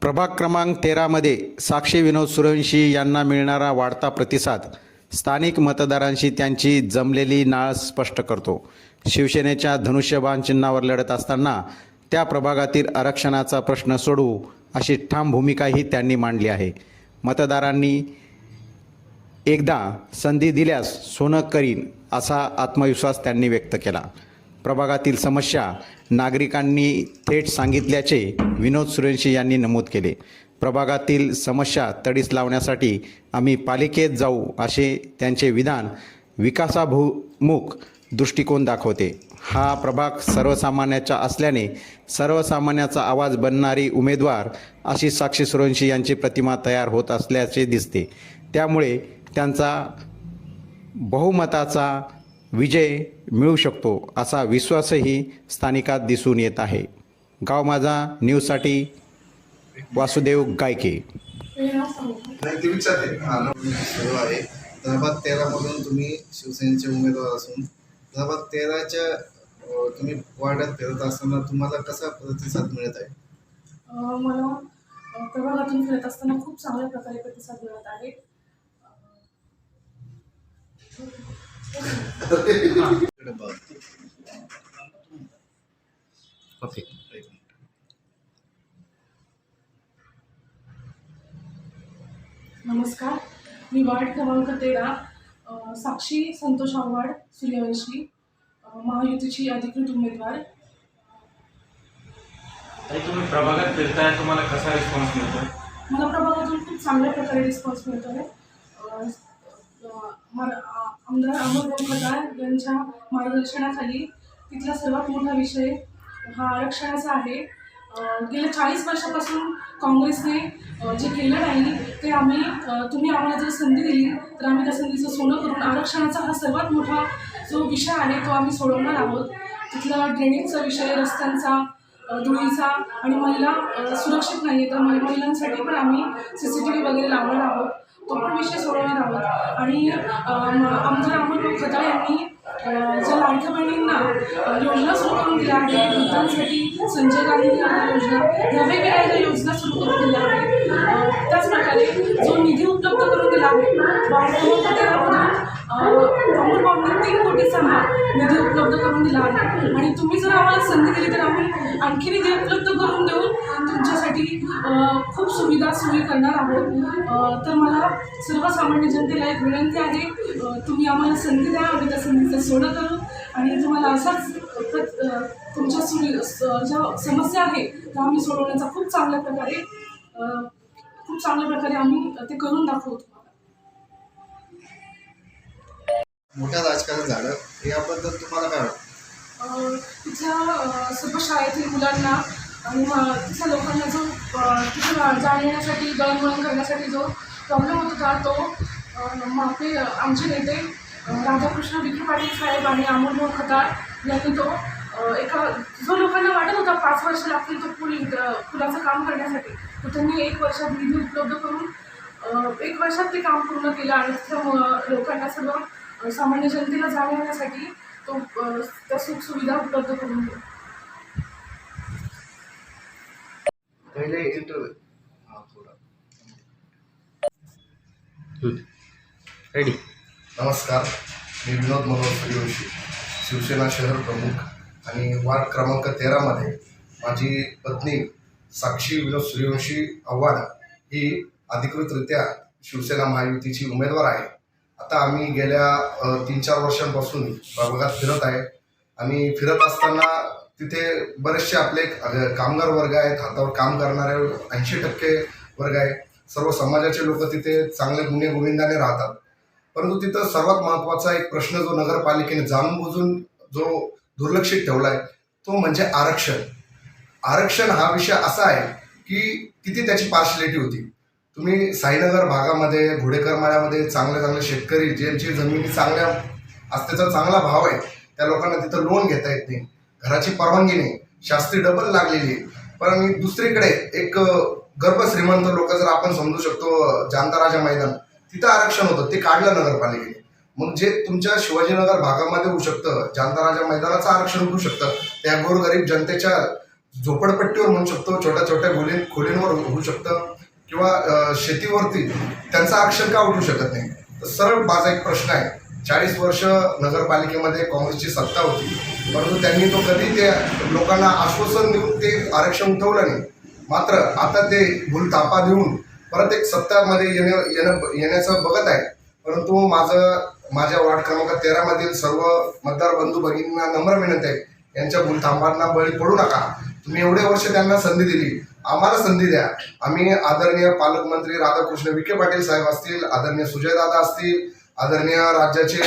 प्रभाग क्रमांक तेरामध्ये साक्षी विनोद सूर्यवंशी यांना मिळणारा वाढता प्रतिसाद स्थानिक मतदारांशी त्यांची जमलेली नाळ स्पष्ट करतो. शिवसेनेच्या धनुष्यबाण चिन्हावर लढत असताना त्या प्रभागातील आरक्षणाचा प्रश्न सोडवू अशी ठाम भूमिकाही त्यांनी मांडली आहे. मतदारांनी एकदा संधी दिल्यास सोनं करीन असा आत्मविश्वास त्यांनी व्यक्त केला. प्रभागातील समस्या नागरिकांनी थेट सांगितल्याचे विनोद सुरेंशी यांनी नमूद केले. प्रभागातील समस्या तडीस लावण्यासाठी आम्ही पालिकेत जाऊ असे त्यांचे विधान विकासाभिमुख दृष्टिकोन दाखवते. हा प्रभाग सर्वसामान्याचा असल्याने सर्वसामान्याचा आवाज बनणारी उमेदवार अशी साक्षी सुरवंशी यांची प्रतिमा तयार होत असल्याचे दिसते. त्यामुळे त्यांचा बहुमताचा विजय मिळू शकतो असा विश्वासही स्थानिकात दिसून येत आहे. गाव माझा न्यूजसाठी वासुदेव गायके. आहे. धर्मात तेरामधून तुम्ही शिवसेनेचे उमेदवार असून धर्मात तेराच्या तुम्ही वाड्यात फिरत असताना तुम्हाला कसा प्रतिसाद मिळत आहे? अ, मला प्रभागातून फिरत असताना खूप चांगल्या प्रकारे प्रतिसाद मिळत आहे. ओके नमस्कार. मी वार्ड क्रमांक तेरा साक्षी संतोष आव्हाड सूर्यवंशी महायुतीची अधिकृत उमेदवार. ताई तुम्ही प्रभागात फिरताय तुम्हाला कसा रिस्पॉन्स मिळतो मला प्रभागातून खूप चांगल्या प्रकारे रिस्पॉन्स मिळतो आहे अ, अ, मर- आ- आमदार अमोल खताळ यांच्या मार्गदर्शनाखाली तिथला सर्वात मोठा विषय हा आरक्षणाचा आहे. गेल्या चाळीस वर्षापासून काँग्रेसने जे केलं नाही ते आम्ही तुम्ही आम्हाला जर संधी दिली तर आम्ही त्या संधीचं सोनं करून आरक्षणाचा हा सर्वात मोठा जो विषय आहे तो आम्ही सोडवणार आहोत. तिथला ड्रेनेजचा विषय रस्त्यांचा धुळीचा आणि महिला सुरक्षित नाही आहे तर महि- महिलांसाठी पण आम्ही सी सी टी व्ही वगैरे लावणार आहोत. तो पण विषय सोडवणार आहोत. आणि आमदार अमोल खताळ यांनी ज्या लाडक्या बहिणींना योजना सुरू करून दिल्या आहे वृद्धांसाठी संजय गांधी निराधार योजना ह्या वेगवेगळ्या ज्या योजना सुरू करून दिल्या आहेत. त्याचप्रकारे जो निधी उपलब्ध करून दिला आहे वार्ड तेरामधून अमोल भाऊंनी तीन कोटीचा हा निधी उपलब्ध करून दिला आहे. आणि तुम्ही जर आम्हाला संधी दिली तर आम्ही आणखी निधी उपलब्ध करून देऊन तुमच्यासाठी खूप सुविधा सोयी करणार आहोत. तर मला सर्वसामान्य जनतेला एक विनंती आहे तुम्ही आम्हाला संधी द्या आम्ही त्या संधीचं सोनं करू. आणि तुम्हाला असाच तुमच्या ज्या समस्या आहेत त्या आम्ही सोडवण्याचा खूप चांगल्या प्रकारे खूप चांगल्या प्रकारे आम्ही ते करून दाखवू तुम्हाला मोठ्या राजकारण झालं. याबद्दल तुम्हाला काय वाटतं? तिथल्या सर्व शाळेतील मुलांना आणि तिथल्या लोकांना जो तिथे जाण्या येण्यासाठी दळणवळण करण्यासाठी जो प्रॉब्लेम होत होता तो आपले आमचे नेते राधाकृष्ण विखे पाटील साहेब आणि अमोल खताळ यांनी तो एका जो लोकांना वाटत होता पाच वर्ष लागतील तो पूल पुलाचं काम करण्यासाठी तर त्यांनी एक वर्षात निधी उपलब्ध करून एक वर्षात ते काम पूर्ण केलं आणि म- लोकांना सर्व सामान्य जनतेला जाण्या येण्यासाठी तो त्या सुखसुविधा उपलब्ध करून दिल्या. पहिले इंटरव्ह्यू हा थोडा. रेडी नमस्कार. मी विनोद मनोहर सूर्यवंशी शिवसेना शहर प्रमुख आणि वार्ड क्रमांक तेरामध्ये माझी पत्नी साक्षी विनोद सूर्यवंशी आव्हाड ही अधिकृतरित्या शिवसेना महायुतीची उमेदवार आहे. आता आम्ही गेल्या तीन चार वर्षांपासून प्रभागात फिरत आहे. आणि फिरत असताना तिथे बरेचसे आपले कामगार वर्ग आहेत. हातावर काम करणारे ऐंशी टक्के वर्ग आहे. सर्व समाजाचे लोक तिथे चांगले गुन्हे गोविंदाने राहतात. परंतु तिथं सर्वात महत्त्वाचा एक प्रश्न जो नगरपालिकेने जाणून बुजून जो दुर्लक्षित ठेवला आहे तो म्हणजे आरक्षण. आरक्षण हा विषय असा आहे की किती त्याची पार्शलिटी होती. तुम्ही साईनगर भागामध्ये घोडेकर माळ्यामध्ये चांगले चांगले शेतकरी ज्यांची जमिनी चांगल्या असतेचा चांगला भाव आहे त्या लोकांना तिथं लोन घेता येत नाही. घराची परवानगी नाही. शास्त्री डबल लागलेली आहे. पण मी दुसरीकडे एक गर्भश्रीमंत लोक जर आपण समजू शकतो जानता राजा मैदान तिथं आरक्षण होतं ते काढलं नगरपालिकेने. मग जे तुमच्या शिवाजीनगर भागामध्ये होऊ शकतं जानताराजा मैदानाचं आरक्षण होऊ शकतं त्या गोरगरीब जनतेच्या झोपडपट्टीवर म्हणू शकतो छोट्या छोट्या खोली खोलींवर होऊ शकतं किंवा शेतीवरती त्यांचं आरक्षण का उठू शकत नाही? तर सरळ माझा एक प्रश्न आहे. चाळीस वर्ष नगरपालिकेमध्ये काँग्रेसची सत्ता होती परंतु त्यांनी तो कधी ते लोकांना आश्वासन देऊन ते आरक्षण उठवलं नाही. मात्र आता ते भूलतापा देऊन परत एक सत्तामध्ये येणं येणं येण्याचं बघत आहे. परंतु माझं माझ्या वार्ड क्रमांक तेरामधील सर्व मतदार बंधू भगिनींना नम्र विनंती आहे. यांच्या भूलथापांना बळी पडू नका. तुम्ही एवढे वर्ष त्यांना संधी दिली. आम्हाला संधी द्या. आम्ही आदरणीय पालकमंत्री राधाकृष्ण विखे पाटील साहेब असतील आदरणीय सुजयदादा असतील आदरणीय राज्याचे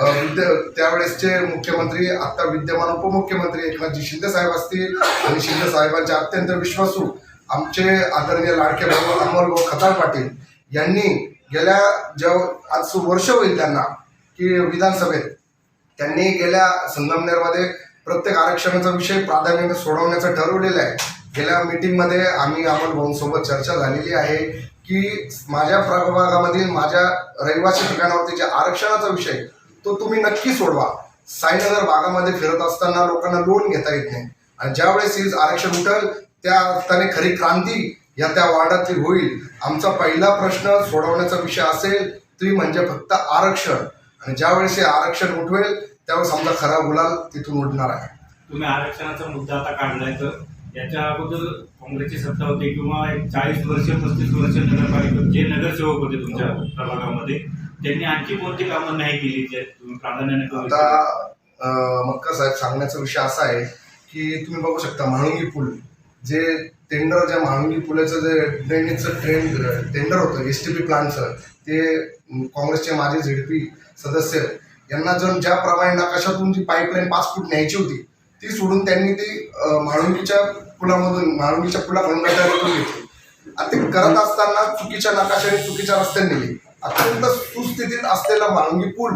विद्य त्यावेळेसचे मुख्यमंत्री आत्ता विद्यमान उपमुख्यमंत्री एकनाथजी शिंदे साहेब असतील आणि शिंदे साहेबांचे अत्यंत विश्वासू आमचे आदरणीय लाडके भाऊ अमोल खताळ पाटील यांनी गेल्या जेव्हा आज वर्ष होईल त्यांना की विधानसभेत त्यांनी गेल्या संगमनेरमध्ये प्रत्येक आरक्षणाचा विषय प्राधान्याने सोडवण्याचं ठरवलेलं आहे. गेल्या मीटिंगमध्ये आम्ही अमोल भाऊंसोबत चर्चा झालेली आहे की माझ्या प्रभागामधील माझ्या रहिवासी ठिकाणावरती जे आरक्षणाचा विषय तो तुम्ही नक्की सोडवा. साईनगर भागामध्ये फिरत असताना लोकांना लोन घेता येत नाही. आणि ज्यावेळेस ही आरक्षण उठल त्या अर्थाने खरी क्रांती या त्या वार्डातली होईल. आमचा पहिला प्रश्न सोडवण्याचा विषय असेल ती म्हणजे फक्त आरक्षण. आणि ज्यावेळेस हे आरक्षण उठवेल त्यावेळेस आमचा खरा गुलाल तिथून उडणार आहे. तुम्ही आरक्षणाचा मुद्दा आता काढलाय तर? याच्या अगोदर काँग्रेसची सत्ता होती किंवा एक चाळीस वर्ष पस्तीस वर्ष नगरपालिकेत जे नगरसेवक होते तुमच्या प्रभागामध्ये त्यांनी आणखी कोणती कामं नाही केली जे तुम्ही प्राधान्याने आता मक्का साहेब सांगण्याचा विषय असा आहे की तुम्ही बघू शकता म्हाळुंगी पूल. जे टेंडर ज्या म्हाळुंगी पुलाचं जे ड्रेनेजचं ट्रेंड टेंडर होतं एस टी पी प्लांटचं ते काँग्रेसचे माजी झेडपी सदस्य यांना जर ज्याप्रमाणे नकाशातून जी पाईपलाईन पाच फूट न्यायची होती ती सोडून त्यांनी ती अं, म्हाळुंगीच्या पुलामधून म्हाळुंगीच्या पुलाकडून गटारीतून घेतली. आणि ते करत असताना चुकीच्या नकाशाने चुकीच्या रस्त्याने नेली. अत्यंत सुस्थितीत असलेला म्हाळुंगी पूल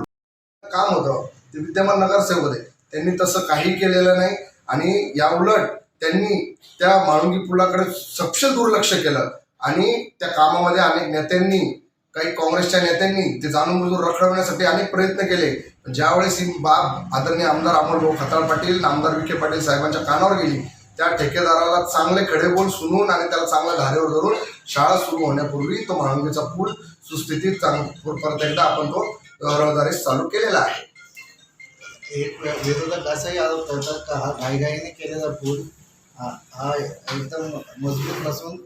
काम होतं ते विद्यमान नगरसेवक होते. त्यांनी तसं काही केलेलं नाही आणि याउलट त्यांनी त्या म्हाळुंगी पुलाकडे सपशेल दुर्लक्ष केलं. आणि त्या कामामध्ये अनेक नेत्यांनी काही काँग्रेसच्या नेत्यांनी ते जाणून बुजून रखडवण्यासाठी अनेक प्रयत्न केले. पण ज्यावेळेस ही बाब आदरणीय आमदार अमोल भाऊ खताळ पाटील आमदार विखे पाटील साहेबांच्या कानावर गेली त्या ठेकेदाराला चांगले खडे बोल सुनून आणि त्याला चांगल्या धारेवर धरून शाळा सुरू होण्यापूर्वी तो म्हाळुंगीचा पूल सुस्थितीत चांग परत एकदा आपण तो रहदारीस चालू केलेला आहे. एक विरोधक असाही आरोप करतात का हा घाईघाईने केलेला पूल हा हा एकदम मजबूत नसून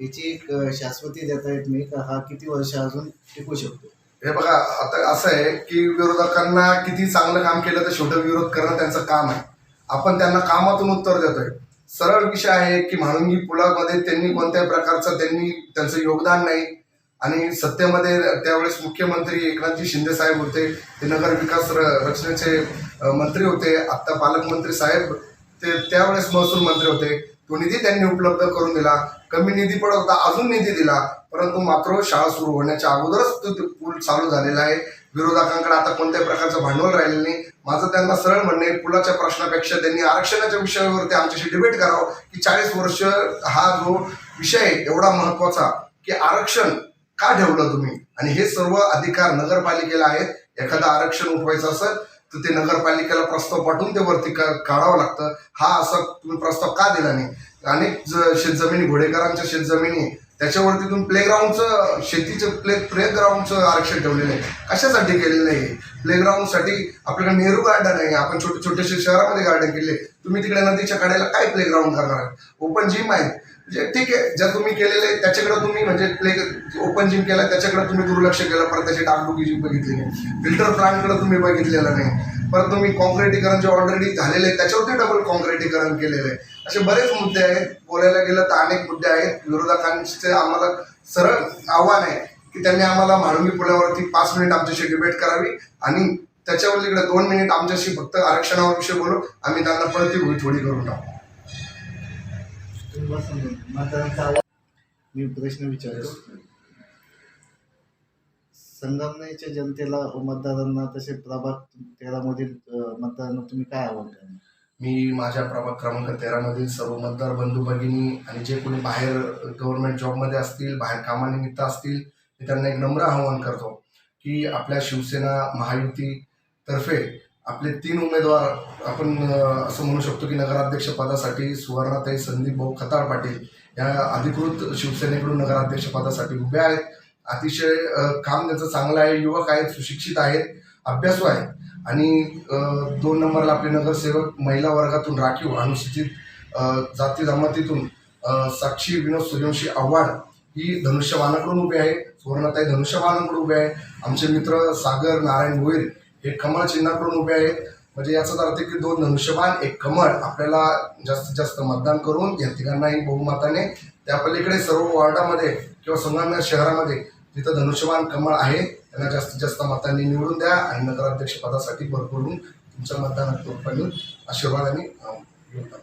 याची एक शाश्वती देता येत नाही. का हा किती वर्ष अजून टिकू शकतो? हे बघा आता असं आहे की विरोधकांना किती चांगलं काम केलं तर शेवटी विरोध करणं त्यांचं काम आहे. आपण त्यांना कामातून उत्तर देतोय. सरळ विषय आहे की म्हाळुंगी पुलामध्ये त्यांनी कोणत्याही प्रकारचं त्यांनी त्यांचं योगदान नाही. आणि सत्तेमध्ये त्यावेळेस मुख्यमंत्री एकनाथजी शिंदे साहेब होते ते नगर विकास र- रचनेचे मंत्री होते. आत्ता पालकमंत्री साहेब ते त्यावेळेस महसूल मंत्री होते. तो निधी त्यांनी उपलब्ध करून दिला. कमी निधी पडत होता अजून निधी दिला. परंतु मात्र शाळा सुरू होण्याच्या अगोदरच तो पूल चालू झालेला आहे. विरोधकांकडे आता कोणत्याही प्रकारचं भांडवल राहिलेलं नाही. माझं त्यांना सरळ म्हणणे पुलाच्या प्रश्नापेक्षा त्यांनी आरक्षणाच्या विषयावरती आमच्याशी डिबेट करावं की चाळीस वर्ष हा जो विषय आहे एवढा महत्त्वाचा की आरक्षण का ठेवलं तुम्ही? आणि हे सर्व अधिकार नगरपालिकेला आहेत. एखादं आरक्षण उठवायचं असेल तर ते नगरपालिकेला प्रस्ताव पाठवून ते वरती का काढावं लागतं. हा असा तुम्ही प्रस्ताव का दिला नाही? अनेक ज- शेतजमिनी घोडेकरांच्या शेतजमिनी त्याच्यावरती तुम्ही प्लेग्राऊंडचं शेतीचं प्ले प्लेग्राऊंडचं आरक्षण ठेवलेलं आहे. कशासाठी केलेलं आहे? प्लेग्राऊंडसाठी आपल्याकडे नेहरू गार्डन आहे. आपण छोटे छोटेसे शहरामध्ये गार्डन केले. तुम्ही तिकडे नदीच्या कडेला काय प्लेग्राऊंड करणार ओपन जिम आहे. म्हणजे ठीक आहे ज्या तुम्ही केलेले आहे, त्याच्याकडे तुम्ही म्हणजे प्ले ओपन जिम केला त्याच्याकडे तुम्ही दुर्लक्ष केलं परत त्याची डागडुगी जिम बघितली नाही. फिल्टर प्लांटकडे तुम्ही बघितलेलं नाही. परत तुम्ही कॉन्क्रिटीकरण जे ऑलरेडी झालेलं आहे त्याच्यावरती डबल कॉन्क्रिटीकरण केलेलं आहे. असे बरेच मुद्दे आहेत. बोलायला गेलं तर अनेक मुद्दे आहेत. विरोधकांचे आम्हाला सरळ आव्हान आहे की त्यांनी आम्हाला म्हाळुंगी पुलावरती पाच मिनिट आमच्याशी डिबेट करावी आणि त्याच्यावरतीकडे दोन मिनिट आमच्याशी फक्त आरक्षणाविषयी बोलू आम्ही त्यांना परत ती थोडी करून टाकू. मी प्रश्न विचारतो. संगमनेरच्या जनतेला व मतदारांना तसे प्रभाग तेरामधील मतदारांना तुम्ही काय आव्हान करणार? मी माझ्या प्रभाग क्रमांक तेरामधील सर्व मतदार बंधू भगिनी आणि जे कोणी बाहेर गव्हर्नमेंट जॉबमध्ये असतील बाहेर कामानिमित्त असतील मी त्यांना एक नम्र आवाहन करतो की आपल्या शिवसेना महायुती तर्फे आपले तीन उमेदवार आपण असं म्हणू शकतो की नगराध्यक्ष पदासाठी सुवर्णाताई संदीप भाऊ खताळ पाटील या अधिकृत शिवसेनेकडून नगराध्यक्ष पदासाठी उभे आहेत. अतिशय काम त्यांचं चांगलं आहे. युवक आहेत सुशिक्षित आहेत अभ्यासू आहेत. आणि दोन नंबरला आपले नगरसेवक महिला वर्गातून राखीव अनुसूचित जाती जमातीतून साक्षी विनोद सूर्यवंशी आव्हाड ही धनुष्यबाणाकडून उभी आहे. सुवर्णाताई धनुष्यबाणाकडून उभे आहे. आमचे मित्र सागर नारायण गोयल हे कमळ चिन्हाकडून उभे आहेत. म्हणजे याचाच अर्थ की दोन धनुष्यबाण एक कमळ आपल्याला जास्तीत जास्त मतदान करून या तिघांनाही बहुमताने त्या पलीकडे सर्व वॉर्डामध्ये किंवा संगमनेर शहरामध्ये जिथं धनुष्यबाण कमळ आहे. त्यांना जास्तीत जास्त मतांनी निवडून द्या आणि नगराध्यक्ष पदासाठी भरभरून तुमच्या मतदानात रूपाने आशीर्वाद योगदान.